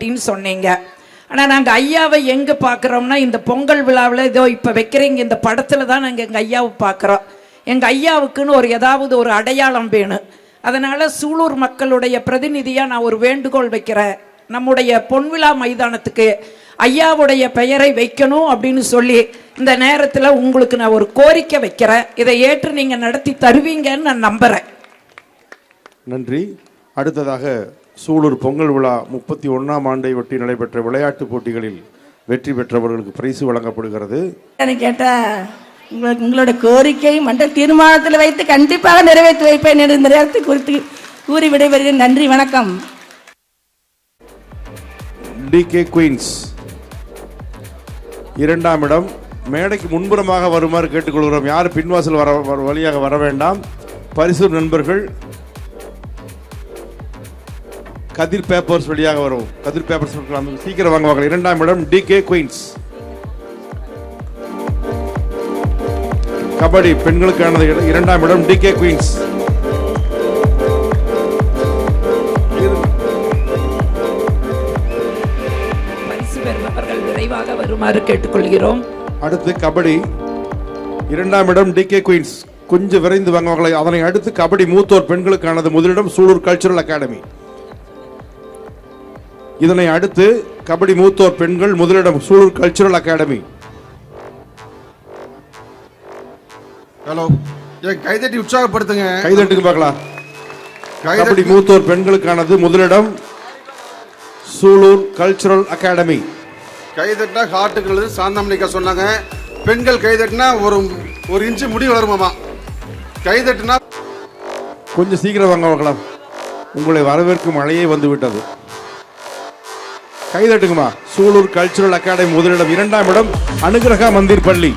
மாந்தம்பட்டின்னு சொன்னீங்க. ஆனால் நாங்கள் ஐயாவை எங்கே பார்க்குறோம்னா இந்த பொங்கல் விழாவில் இதோ இப்போ வைக்கிறீங்க இந்த படத்தில் தான் நாங்கள் எங்கள் ஐயாவை பார்க்குறோம். எங்கள் ஐயாவுக்குன்னு ஒரு ஏதாவது ஒரு அடையாளம் வேணும். அதனால் சூலூர் மக்களுடைய பிரதிநிதியாக நான் ஒரு வேண்டுகோள் வைக்கிறேன். நம்முடைய பொன்விழா மைதானத்துக்கு ஐயாவுடைய பெயரை வைக்கணும் அப்படின்னு சொல்லி இந்த நேரத்தில் உங்களுக்கு நான் ஒரு கோரிக்கை வைக்கிறேன். இதை ஏற்று நீங்கள் நடத்தி தருவீங்கன்னு நான் நம்புகிறேன் நன்றி. அடுத்ததாக சூலூர் பொங்கல் விழா முப்பத்தி ஒன்றாம் ஆண்டை ஒட்டி நடைபெற்ற விளையாட்டுப் போட்டிகளில் வெற்றி பெற்றவர்களுக்கு பரிசு வழங்கப்படுகிறது. கேட்டா உங்களுக்கு உங்களோட கோரிக்கை மண்டல் தீர்மானத்தில் வைத்து கண்டிப்பாக நிறைவேற்றி வைப்பேன் என்று இந்த நேரத்தை குறித்து கூறி விடைபெறுகிறேன். நன்றி வணக்கம். டிகே குயின்ஸ் இரண்டாம் இடம் மேடைக்கு முன்புறமாக வருமாறு கேட்டுக்கொள்கிறோம். யார் பின்வாசல் வர வர- வழியாக வர வேண்டாம்? பரிசு நண்பர்கள் கதிர் பேப்பர்ஸ் வழியாக வரும். கதிர் பேப்பர்ஸ் சீக்கிரம் வாங்க வாங்க இரண்டாம் இடம் டிகே குயின்ஸ் கபடி பெண்களுக்கானது இர- இரண்டாம் இடம் குயின்ஸ் விரைவாக வருமாறு கேட்டுக்கொள்கிறோம். அடுத்து கபடி. இரண்டாம் இடம் டிகே குயின்ஸ் கொஞ்சம் விரைந்து வாங்க மக்களை. அதனை அடுத்து கபடி மூத்தோர் பெண்களுக்கானது முதலிடம் சூலூர் கல்ச்சுரல் அகாடமி இதனை அடுத்து கபடி மூத்தோர் பெண்கள் முதலிடம் சூலூர் கல்ச்சுரல் அகாடமி. ஹலோ. ஏன் கைதட்டி உற்சாகப்படுத்துங்க. கைதட்டுக்கு பார்க்கலாம். கபடி மூத்தோர் பெண்களுக்கானது முதலிடம் சூலூர் கல்ச்சுரல் அகாடமி. கைதட்டினா ஹார்ட்டுகள் சாந்தாமணிக்கா சொன்னாங்க. பெண்கள் கைதட்டினா ஒரு ஒரு இன்ச்சு முடி வளருமாமா. கைதட்டினா கொஞ்சம் சீக்கிரம் வாங்க பார்க்கலாம். உங்களை வரவேற்கும் மழையே வந்து விட்டது கைதட்டுங்கம்மா. சூலூர் கல்ச்சுரல் அகாடமி முதலிடம் இரண்டாம் இடம் அனுகிரகா மந்திர் பள்ளி.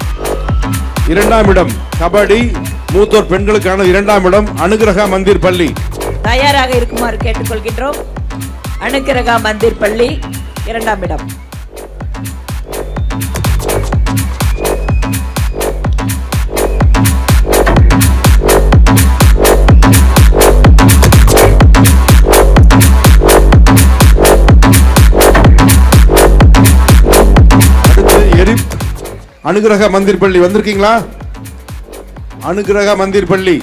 இரண்டாம் இடம் கபடி. மூத்தோர் பெண்களுக்கான இரண்டாம் இடம் அனுகிரகா மந்திர் பள்ளி. தயாராக இருக்குமாறு கேட்டுக்கொள்கின்றோம். அனுக்கிரகா மந்திர் பள்ளி இரண்டாம் இடம். அனுகிரக மந்திர் பள்ளி வந்திருக்கீங்களா? அனுகிரக மந்திர் பள்ளி.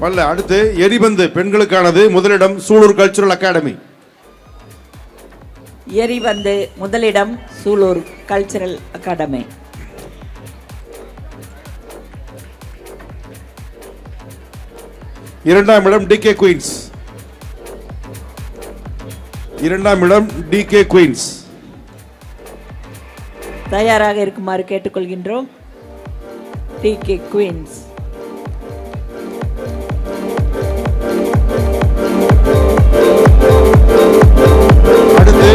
வரல அடுத்து எரிபந்து பெண்களுக்கானது முதலிடம் சூலூர் கல்ச்சுரல் அகாடமி எரிபந்து முதலிடம் சூலூர் கல்ச்சரல் அகாடமி இரண்டாம் இடம் டி கே குயின்ஸ் இரண்டாம் இடம் டி கே குயின்ஸ் தயாராக இருக்குமாறு கேட்டுக்கொள்கின்றோம். T K queens. அடுத்து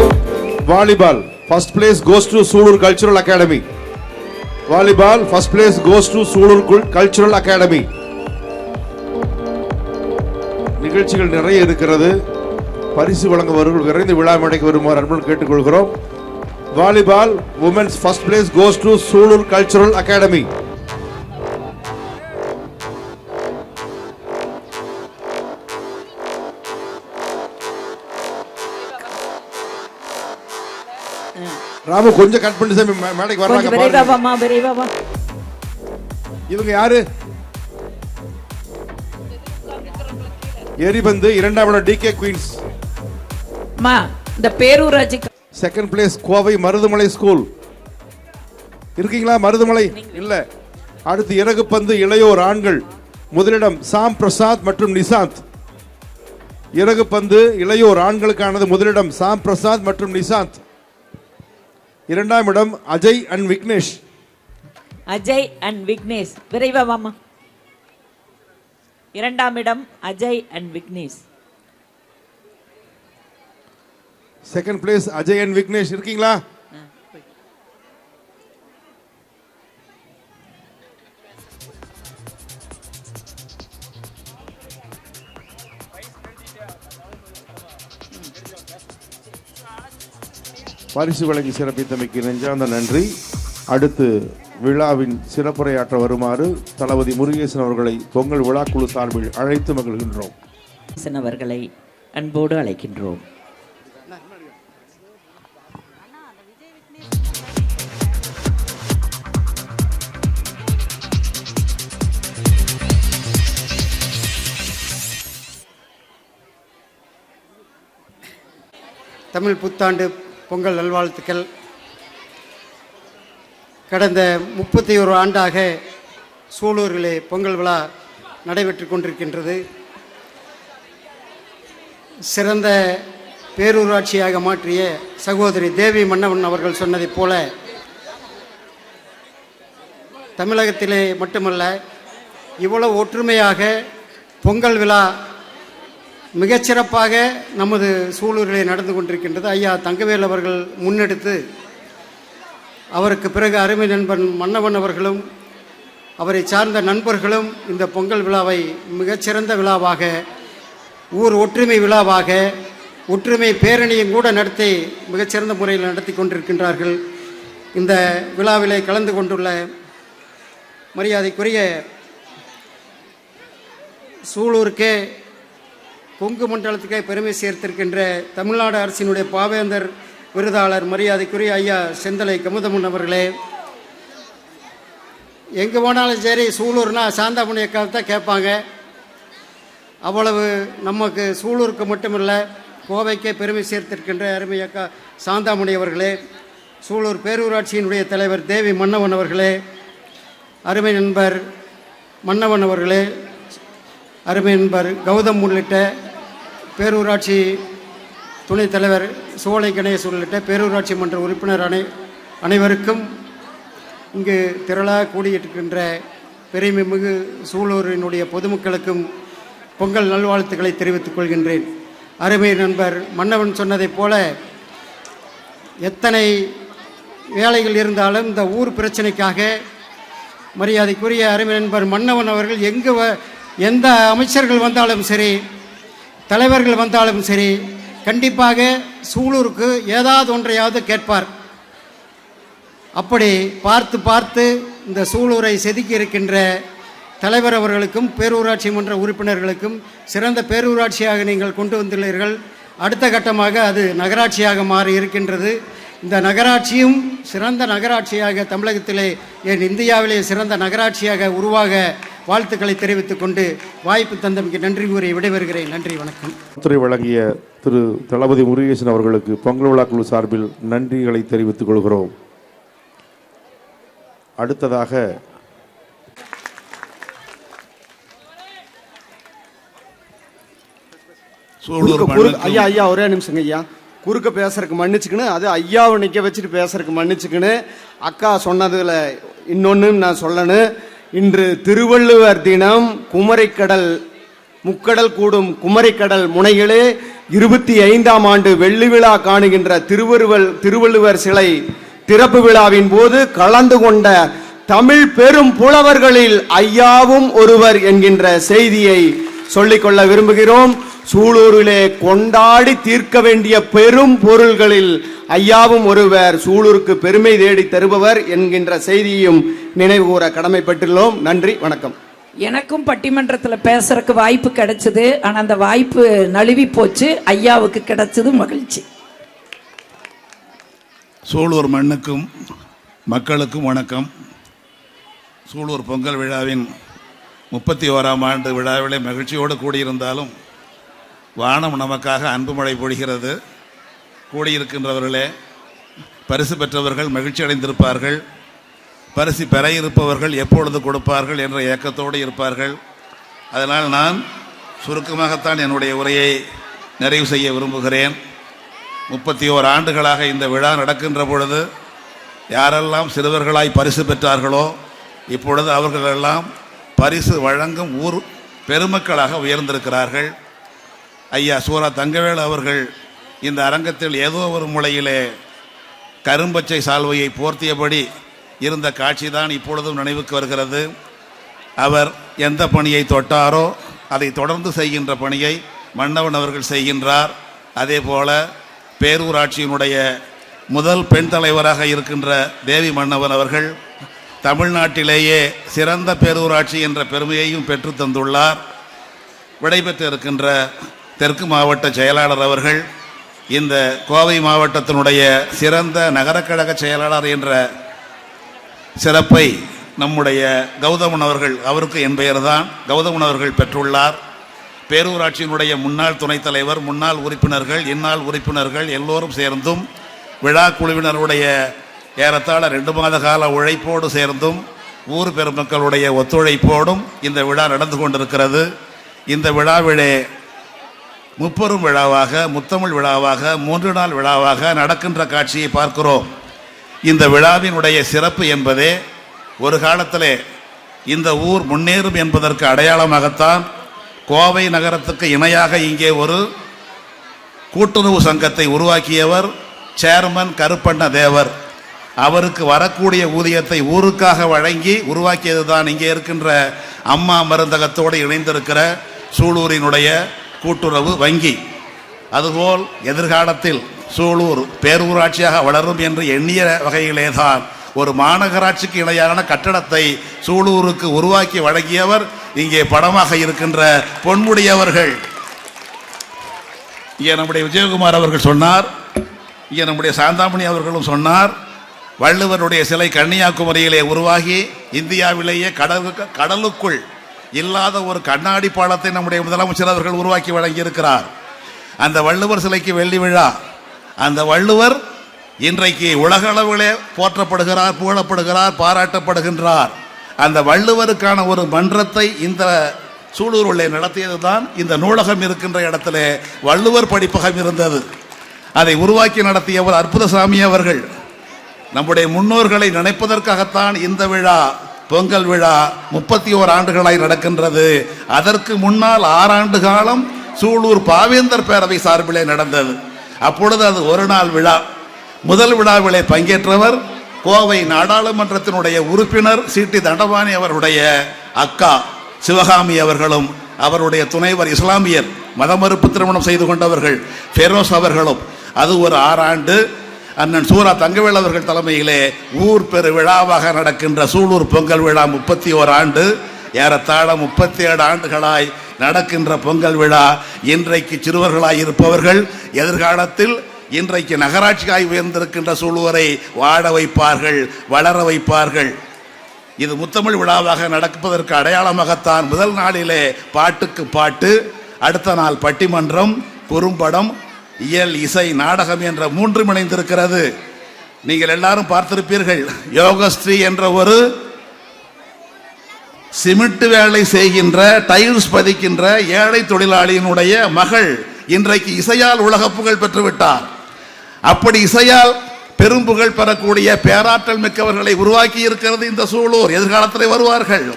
volleyball first place goes to Sulur cultural academy volleyball first place goes to Sulur cultural academy நிகழ்ச்சிகள் நிறைய இருக்கிறது. பரிசு வழங்குபவர்கள் விரைந்து விழா மேடைக்கு வருமாறு அன்புடன் கேட்டுக்கொள்கிறோம். Volleyball women's first place goes to Sulur cultural academy Ramu கொஞ்சம் கட் பண்ணி சாமி மேடைக்கு வர்றாங்க பாருங்க. இவங்க யாரு? எரிபந்து இரண்டாம் டி கே குயின்ஸ் இந்த பேரூராட்சி second place Kovai Marudhamalai school இருக்கீங்களா மருதுமலை? இல்லை. அடுத்து இறகுப்பந்து இளையோர் ஆண்கள். முதலிடம் சாம் பிரசாத் மற்றும் நிசாந்த். இறகுப்பந்து இளையோர் ஆண்களுக்கானது முதலிடம் சாம் பிரசாத் மற்றும் நிசாந்த். இரண்டாம் இடம் அஜய் அண்ட் விக்னேஷ். அஜய் அண்ட் விக்னேஷ். விரைவா வாமா இரண்டாம் இடம் Ajay and Vignesh. Second place Ajay and Vignesh இருக்கீங்களா? பரிசு வழங்கி சிறப்பித்தமைக்கு நெஞ்சார்ந்த நன்றி. அடுத்து விழாவின் சிறப்புரையாற்ற வருமாறு தளபதி முருகேசன் அவர்களை பொங்கல் விழாக்குழு சார்பில் அழைத்து மகிழ்கின்றோம். அவர்களை அன்போடு அழைக்கின்றோம். தமிழ் புத்தாண்டு பொங்கல் நல்வாழ்த்துக்கள். கடந்த முப்பத்தி ஒரு ஆண்டாக சூலூரிலே பொங்கல் விழா நடைபெற்று கொண்டிருக்கின்றது. சிறந்த பேரூராட்சியாக மாற்றிய சகோதரி தேவி மன்னவன் அவர்கள் சொன்னதைப் போல தமிழகத்திலே மட்டுமல்ல இவ்வளவு ஒற்றுமையாக பொங்கல் விழா மிகச்சிறப்பாக நமது சூழலிலே நடந்து கொண்டிருக்கின்றது. ஐயா தங்கவேல் அவர்கள் முன்னெடுத்து அவருக்கு பிறகு அருமை நண்பன் மன்னவன் அவர்களும் அவரை சார்ந்த நண்பர்களும் இந்த பொங்கல் விழாவை மிகச்சிறந்த விழாவாக ஊர் ஒற்றுமை விழாவாக ஒற்றுமை பேரணியும் கூட நடத்தி மிகச்சிறந்த முறையில் நடத்தி கொண்டிருக்கின்றார்கள். இந்த விழாவிலே கலந்து கொண்டுள்ள மரியாதைக்குரிய சூலூருக்கே கொங்கு மண்டலத்துக்கே பெருமை சேர்த்திருக்கின்ற தமிழ்நாடு அரசினுடைய பாவேந்தர் விருதாளர் மரியாதைக்குரிய ஐயா செந்தலை கமுதமுன் அவர்களே. எங்கே போனாலும் சரி சூலூர்னா சாந்தாமணி அக்காவை தான் கேட்பாங்க. அவ்வளவு நமக்கு சூலூருக்கு மட்டுமில்லை கோவைக்கே பெருமை சேர்த்திருக்கின்ற அருமை அக்கா சாந்தாமணி அவர்களே. சூலூர் பேரூராட்சியினுடைய தலைவர் தேவி மன்னவன் அவர்களே. அருமை நண்பர் மன்னவன் அவர்களே. அருமை நண்பர் கௌதம் உள்ளிட்ட பேரூராட்சி துணைத் தலைவர் சோலை கணேஷ் உள்ளிட்ட பேரூராட்சி மன்ற உறுப்பினர் அனை அனைவருக்கும் இங்கு திரளாக கூடியிருக்கின்ற பெருமைமிகு சூலூரினுடைய பொதுமக்களுக்கும் பொங்கல் நல்வாழ்த்துக்களை தெரிவித்துக் கொள்கின்றேன். அருமை நண்பர் மன்னவன் சொன்னதைப் போல எத்தனை வேலைகள் இருந்தாலும் இந்த ஊர் பிரச்சனைக்காக மரியாதைக்குரிய அருமை நண்பர் மன்னவன் அவர்கள் எங்கு வ- எந்த அமைச்சர்கள் வந்தாலும் சரி தலைவர்கள் வந்தாலும் சரி கண்டிப்பாக சூலூருக்கு ஏதாவது ஒன்றையாவது கேட்பார். அப்படி பார்த்து பார்த்து இந்த சூலூரை செதுக்கி இருக்கின்ற தலைவர் அவர்களுக்கும் பேரூராட்சி மன்ற உறுப்பினர்களுக்கும் சிறந்த பேரூராட்சியாக நீங்கள் கொண்டு வந்துள்ளீர்கள். அடுத்த கட்டமாக அது நகராட்சியாக மாறி இருக்கின்றது. இந்த நகராட்சியும் சிறந்த நகராட்சியாக தமிழகத்திலே ஏன் இந்தியாவிலே சிறந்த நகராட்சியாக உருவாக வாழ்த்துக்களை தெரிவித்துக் கொண்டு வாய்ப்பு தந்தமைக்கு நன்றி கூறி விடைபெறுகிறேன். நன்றி வணக்கம். துறை வழங்கிய திரு தளபதி முருகேசன் அவர்களுக்கு பொங்கல் விழா குழு சார்பில் நன்றிகளை தெரிவித்துக் கொள்கிறோம். அடுத்ததாக ஐயா ஐயா ஒரே நிமிஷங்க ஐயா. குறுக்க பேசுறதுக்கு மன்னிச்சுக்கணும் அது ஐயாவை நிற்க வச்சுட்டு பேசுறதுக்கு மன்னிச்சுக்கணும் அக்கா சொன்னதுல இன்னொன்னு நான் சொல்லணும் இன்று திருவள்ளுவர் தினம் குமரிக்கடல் முக்கடல் கூடும் குமரிக்கடல் முனைகளே இருபத்தி ஐந்தாம் ஆண்டு வெள்ளி விழா காணுகின்ற திருவருவல் திருவள்ளுவர் சிலை திறப்பு விழாவின் போது கலந்து கொண்ட தமிழ் பெரும் புலவர்களில் ஐயாவும் ஒருவர் என்கின்ற செய்தியை சொல்லிக்கொள்ள விரும்புகிறோம். சூலூரிலே கொண்டாடி தீர்க்க வேண்டிய பெரும் பொருள்களில் ஐயாவும் ஒருவர் சூலூருக்கு பெருமை தேடி தருபவர் என்கின்ற செய்தியையும் நினைவு கூற கடமைப்பட்டுள்ளோம். நன்றி வணக்கம். எனக்கும் பட்டிமன்றத்தில் பேசுறதுக்கு வாய்ப்பு கிடைச்சது. ஆனால் அந்த வாய்ப்பு நழுவி போச்சு. ஐயாவுக்கு கிடைச்சது மகிழ்ச்சி. சூலூர் மண்ணுக்கும் மக்களுக்கும் வணக்கம். சூலூர் பொங்கல் விழாவின் முப்பத்தி ஓராம் ஆண்டு விழாவிலே மகிழ்ச்சியோடு கூடியிருந்தாலும் வானம் நமக்காக அன்பு மழை பொழிகிறது. கூடியிருக்கின்றவர்களே பரிசு பெற்றவர்கள் மகிழ்ச்சி அடைந்திருப்பார்கள். பரிசு பெற இருப்பவர்கள் எப்பொழுது கொடுப்பார்கள் என்ற ஏக்கத்தோடு இருப்பார்கள். அதனால் நான் சுருக்கமாகத்தான் என்னுடைய உரையை நிறைவு செய்ய விரும்புகிறேன். முப்பத்தி ஓர் ஆண்டுகளாக இந்த விழா நடக்கின்ற பொழுது யாரெல்லாம் சிறுவர்களாய் பரிசு பெற்றார்களோ இப்பொழுது அவர்களெல்லாம் பரிசு வழங்கும் ஊர் பெருமக்களாக உயர்ந்திருக்கிறார்கள். ஐயா சூரா தங்கவேல் அவர்கள் இந்த அரங்கத்தில் ஏதோ ஒரு முளையிலே கரும்பச்சை சால்வையை போர்த்தியபடி இருந்த காட்சிதான் இப்பொழுதும் நினைவுக்கு வருகிறது. அவர் எந்த பணியை தொட்டாரோ அதை தொடர்ந்து செய்கின்ற பணியை மன்னவன் அவர்கள் செய்கின்றார். அதே போல பேரூராட்சியினுடைய முதல் பெண் தலைவராக இருக்கின்ற தேவி மன்னவன் அவர்கள் தமிழ்நாட்டிலேயே சிறந்த பேரூராட்சி என்ற பெருமையையும் பெற்று தந்துள்ளார். விடைபெற்று இருக்கின்ற தெற்கு மாவட்ட செயலாளர் அவர்கள் இந்த கோவை மாவட்டத்தினுடைய சிறந்த நகரக்கழக செயலாளர் என்ற சிறப்பை நம்முடைய கௌதமன் அவர்கள் அவருக்கு என் பெயர்தான். கௌதமன் அவர்கள் பெற்றுள்ளார். பேரூராட்சியினுடைய முன்னாள் துணைத் தலைவர் முன்னாள் உறுப்பினர்கள் இந்நாள் உறுப்பினர்கள் எல்லோரும் சேர்ந்தும் விழா குழுவினருடைய ஏறத்தாழ ரெண்டு மாத கால உழைப்போடு சேர்ந்தும் ஊர் பெருமக்களுடைய ஒத்துழைப்போடும் இந்த விழா நடந்து கொண்டிருக்கிறது. இந்த விழாவிலே முப்பெரும் விழாவாக முத்தமிழ் விழாவாக மூன்று நாள் விழாவாக நடக்கின்ற காட்சியை பார்க்கிறோம். இந்த விழாவினுடைய சிறப்பு என்பதே ஒரு காலத்திலே இந்த ஊர் முன்னேறும் என்பதற்கு அடையாளமாகத்தான் கோவை நகரத்துக்கு இணையாக இங்கே ஒரு கூட்டுறவு சங்கத்தை உருவாக்கியவர் சேர்மன் கருப்பண்ண தேவர். அவருக்கு வரக்கூடிய ஊதியத்தை ஊருக்காக வழங்கி உருவாக்கியது தான் இங்கே இருக்கின்ற அம்மா மருந்தகத்தோடு இணைந்திருக்கிற சூலூரினுடைய கூட்டுறவு வங்கி. அதுபோல் எதிர்காலத்தில் சூலூர் பேரூராட்சியாக வளரும் என்று எண்ணிய வகையிலே தான் ஒரு மாநகராட்சிக்கு இணையான கட்டடத்தை சூலூருக்கு உருவாக்கி வழங்கியவர் இங்கே படமாக இருக்கின்ற பொன்முடியவர்கள். இங்கே நம்முடைய விஜயகுமார் அவர்கள் சொன்னார். இங்கே நம்முடைய சாந்தாமணி அவர்களும் சொன்னார். வள்ளுவருடைய சிலை கன்னியாகுமரியிலே உருவாகி இந்தியாவிலேயே கடலுக்கு கடலுக்குள் இல்லாத ஒரு கண்ணாடி பாலத்தை நம்முடைய முதலமைச்சர் அவர்கள் உருவாக்கி வழங்கியிருக்கிறார். அந்த வள்ளுவர் சிலைக்கு வெள்ளி விழா. அந்த வள்ளுவர் இன்றைக்கு உலக அளவிலே போற்றப்படுகிறார் புகழப்படுகிறார் பாராட்டப்படுகின்றார். அந்த வள்ளுவருக்கான ஒரு மன்றத்தை இந்த சூலூருள்ளே நடத்தியது தான் இந்த நூலகம் இருக்கின்ற இடத்துல வள்ளுவர் படிப்பகம் இருந்தது. அதை உருவாக்கி நடத்தியவர் அற்புதசாமி அவர்கள். நம்முடைய முன்னோர்களை நினைப்பதற்காகத்தான் இந்த விழா பொங்கல் விழா முப்பத்தி ஓர் ஆண்டுகளாய் நடக்கின்றது. அதற்கு முன்னால் ஆறாண்டு காலம் சூலூர் பாவேந்தர் பேரவை சார்பிலே நடந்தது. அப்பொழுது அது ஒரு நாள் விழா. முதல் விழாவிலே பங்கேற்றவர் கோவை நாடாளுமன்றத்தினுடைய உறுப்பினர் சிடி தண்டபாணி அவருடைய அக்கா சிவகாமி அவர்களும் அவருடைய துணைவர் இஸ்லாமியர் மதமறுப்பு திருமணம் செய்து கொண்டவர்கள் ஃபெரோஸ் அவர்களும். அது ஒரு ஆறாண்டு அண்ணன் சூரா தங்கவேல் அவர்கள் தலைமையிலே ஊர் பெரு விழாவாக நடக்கின்ற சூலூர் பொங்கல் விழா முப்பத்தி ஓர் ஆண்டு ஏறத்தாழ முப்பத்தி ஏழு ஆண்டுகளாய் நடக்கின்ற பொங்கல் விழா. இன்றைக்கு சிறுவர்களாய் இருப்பவர்கள் எதிர்காலத்தில் இன்றைக்கு நகராட்சியாய் உயர்ந்திருக்கின்ற சூளுவரை வாழ வைப்பார்கள் வளர வைப்பார்கள். இது முத்தமிழ் விழாவாக நடப்பதற்கு அடையாளமாகத்தான் முதல் நாளிலே பாட்டுக்கு பாட்டு அடுத்த நாள் பட்டிமன்றம் குறும்படம் இயல் இசை நாடகம் என்ற மூன்று இணைந்திருக்கிறது. நீங்கள் எல்லாரும் பார்த்திருப்பீர்கள் யோகஸ்ரீ என்ற ஒரு சிமெண்ட் வேலை செய்கின்ற டைல்ஸ் பதிக்கின்ற ஏழை தொழிலாளியினுடைய மகள் இன்றைக்கு இசையால் உலக புகழ் பெற்றுவிட்டார். அப்படி இசையால் பெரும்புகழ் பெறக்கூடிய பேராற்றல் மிக்கவர்களை உருவாக்கி இருக்கிறது இந்த சூழூர் எதிர்காலத்தில் வருவார்கள்.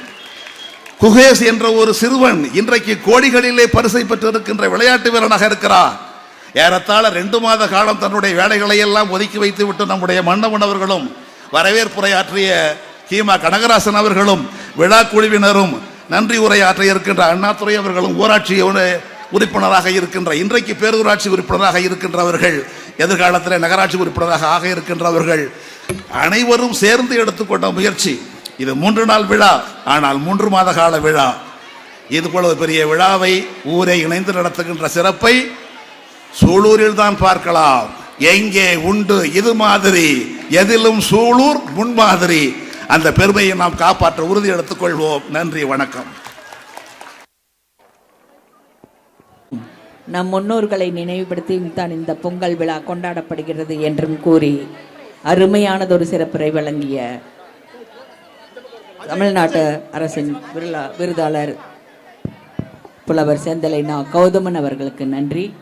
குகேஷ் என்ற ஒரு சிறுவன் இன்றைக்கு கோடிகளிலே பரிசை பெற்றிருக்கின்ற விளையாட்டு வீரனாக இருக்கிறார். ஏறத்தாழ ரெண்டு மாத காலம் தன்னுடைய வேலைகளை எல்லாம் ஒதுக்கி வைத்து விட்டு நம்முடைய மன்னவன் அவர்களும் வரவேற்புரையாற்றிய கீமா கனகராசன் அவர்களும் விழா குழுவினரும் நன்றி உரையாற்ற இருக்கின்ற அண்ணாத்துறை அவர்களும் ஊராட்சி உறுப்பினராக இருக்கின்ற இன்றைக்கு பேரூராட்சி உறுப்பினராக இருக்கின்றவர்கள் எதிர்காலத்தில் நகராட்சி உறுப்பினராக ஆக இருக்கின்றவர்கள் அனைவரும் சேர்ந்து எடுத்துக்கொண்ட முயற்சி. இது மூன்று நாள் விழா ஆனால் மூன்று மாத கால விழா. இது போல பெரிய விழாவை ஊரை இணைந்து நடத்துகின்ற சிறப்பை சூலூரில் தான் பார்க்கலாம். எங்கே உண்டு இது மாதிரி எதிலும் சூலூர் முன்மாதிரி அந்த பெருமையை நாம் காப்பாற்ற உறுதி எடுத்துக்கொள்வோம் நன்றி வணக்கம். நம் முன்னோர்களை நினைவுபடுத்தி தான் இந்த பொங்கல் விழா கொண்டாடப்படுகிறது என்றும் கூறி அருமையானதொரு சிறப்புரை வழங்கிய தமிழ்நாட்டு அரசின் விருளா விருதாளர் புலவர் செந்தலை நா. கௌதமன் அவர்களுக்கு நன்றி.